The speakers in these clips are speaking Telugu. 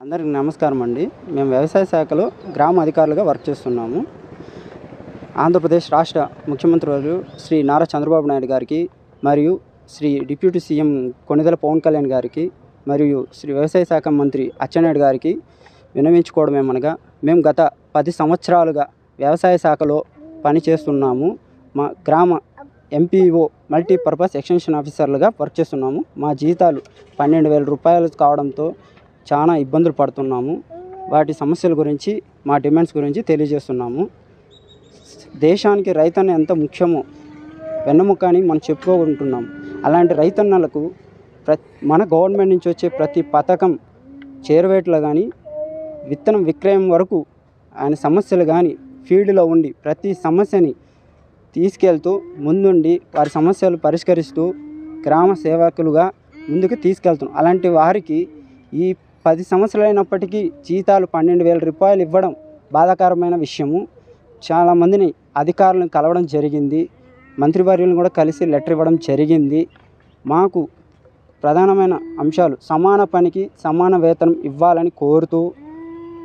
అందరికి నమస్కారం అండి. మేము వ్యవసాయ శాఖలో గ్రామ అధికారులుగా వర్క్ చేస్తున్నాము. ఆంధ్రప్రదేశ్ రాష్ట్ర ముఖ్యమంత్రి వారు శ్రీ నారా చంద్రబాబు నాయుడు గారికి మరియు శ్రీ డిప్యూటీ సీఎం కొనిదెల పవన్ కళ్యాణ్ గారికి మరియు శ్రీ వ్యవసాయ శాఖ మంత్రి అచ్చెన్నాయుడు గారికి వినవించుకోవడం ఏమనగా మేము గత పది సంవత్సరాలుగా వ్యవసాయ శాఖలో పనిచేస్తున్నాము మా గ్రామ ఎంపీఓ మల్టీపర్పస్ ఎక్స్టెన్షన్ ఆఫీసర్లుగా వర్క్ చేస్తున్నాము. మా జీతాలు పన్నెండు వేల రూపాయలు కావడంతో చాలా ఇబ్బందులు పడుతున్నాము. వాటి సమస్యల గురించి మా డిమాండ్స్ గురించి తెలియజేస్తున్నాము. దేశానికి రైతన్న ఎంత ముఖ్యమో వెన్నెముక అని మనం చెప్పుకుంటున్నాం అలాంటి రైతన్నలకు ప్ర మన గవర్నమెంట్ నుంచి వచ్చే ప్రతి పథకం చేరువేట్లో కానీ విత్తనం విక్రయం వరకు ఆయన సమస్యలు కానీ ఫీల్డ్లో ఉండి ప్రతి సమస్యని తీసుకెళ్తూ ముందుండి వారి సమస్యలు పరిష్కరిస్తూ గ్రామ సేవకులుగా ముందుకు తీసుకెళ్తున్నాం. అలాంటి వారికి ఈ పది సంవత్సరాలైనప్పటికీ జీతాలు పన్నెండు వేల రూపాయలు ఇవ్వడం బాధాకరమైన విషయము. చాలామందిని అధికారులను కలవడం జరిగింది. మంత్రివర్యులను కూడా కలిసి లెటర్ ఇవ్వడం జరిగింది. మాకు ప్రధానమైన అంశాలు సమాన పనికి సమాన వేతనం ఇవ్వాలని కోరుతూ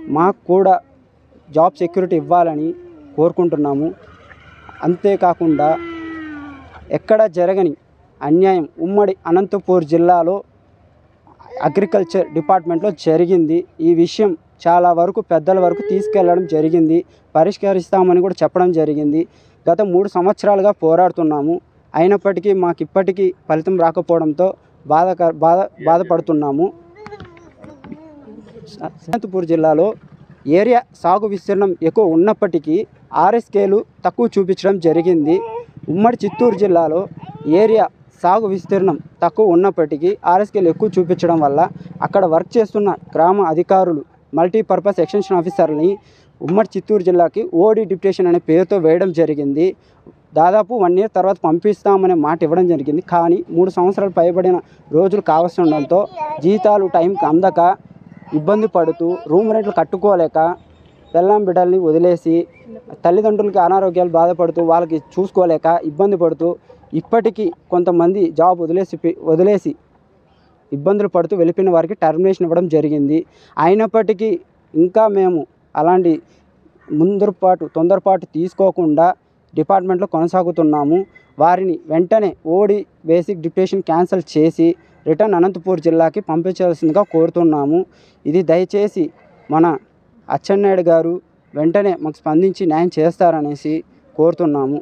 మాకు కూడా జాబ్ సెక్యూరిటీ ఇవ్వాలని కోరుకుంటున్నాము. అంతేకాకుండా ఎక్కడ జరగని అన్యాయం ఉమ్మడి అనంతపూర్ జిల్లాలో అగ్రికల్చర్ డిపార్ట్మెంట్లో జరిగింది. ఈ విషయం చాలా వరకు పెద్దల వరకు తీసుకెళ్ళడం జరిగింది. పరిష్కరిస్తామని కూడా చెప్పడం జరిగింది. గత మూడు సంవత్సరాలుగా పోరాడుతున్నాము. అయినప్పటికీ మాకు ఇప్పటికీ ఫలితం రాకపోవడంతో బాధకర బాధ బాధపడుతున్నాము. అనంతపూర్ జిల్లాలో ఏరియా సాగు విస్తీర్ణం ఎక్కువ ఉన్నప్పటికీ ఆర్ఎస్కేలు తక్కువ చూపించడం జరిగింది. ఉమ్మడి చిత్తూరు జిల్లాలో ఏరియా సాగు విస్తీర్ణం తక్కువ ఉన్నప్పటికీ ఆర్ఎస్కేలు ఎక్కువ చూపించడం వల్ల అక్కడ వర్క్ చేస్తున్న గ్రామ అధికారులు మల్టీపర్పస్ ఎక్స్టెన్షన్ ఆఫీసర్ని ఉమ్మడి చిత్తూరు జిల్లాకి ఓడి డిప్యూటేషన్ అనే పేరుతో వేయడం జరిగింది. దాదాపు వన్ ఇయర్ తర్వాత పంపిస్తామనే మాట ఇవ్వడం జరిగింది. కానీ మూడు సంవత్సరాలు పైబడిన రోజులు కావస్తుండడంతో జీతాలు టైంకి అందక ఇబ్బంది పడుతూ రూమ్ రెంట్లు కట్టుకోలేక పెళ్ళాం బిడ్డల్ని వదిలేసి తల్లిదండ్రులకి అనారోగ్యాలు బాధపడుతూ వాళ్ళకి చూసుకోలేక ఇబ్బంది పడుతూ ఇప్పటికీ కొంతమంది జాబ్ వదిలేసి వదిలేసి ఇబ్బందులు పడుతూ వెళ్ళిపోయిన వారికి టర్మినేషన్ ఇవ్వడం జరిగింది. అయినప్పటికీ ఇంకా మేము అలాంటి ముందరపాటు తొందరపాటు తీసుకోకుండా డిపార్ట్మెంట్లో కొనసాగుతున్నాము. వారిని వెంటనే ఓడి బేసిక్ డిప్యుటేషన్ క్యాన్సిల్ చేసి రిటర్న్ అనంతపూర్ జిల్లాకి పంపించాల్సిందిగా కోరుతున్నాము. ఇది దయచేసి మన అచ్చెన్నాయుడు గారు వెంటనే మాకు స్పందించి న్యాయం చేస్తారనేసి కోరుతున్నాము.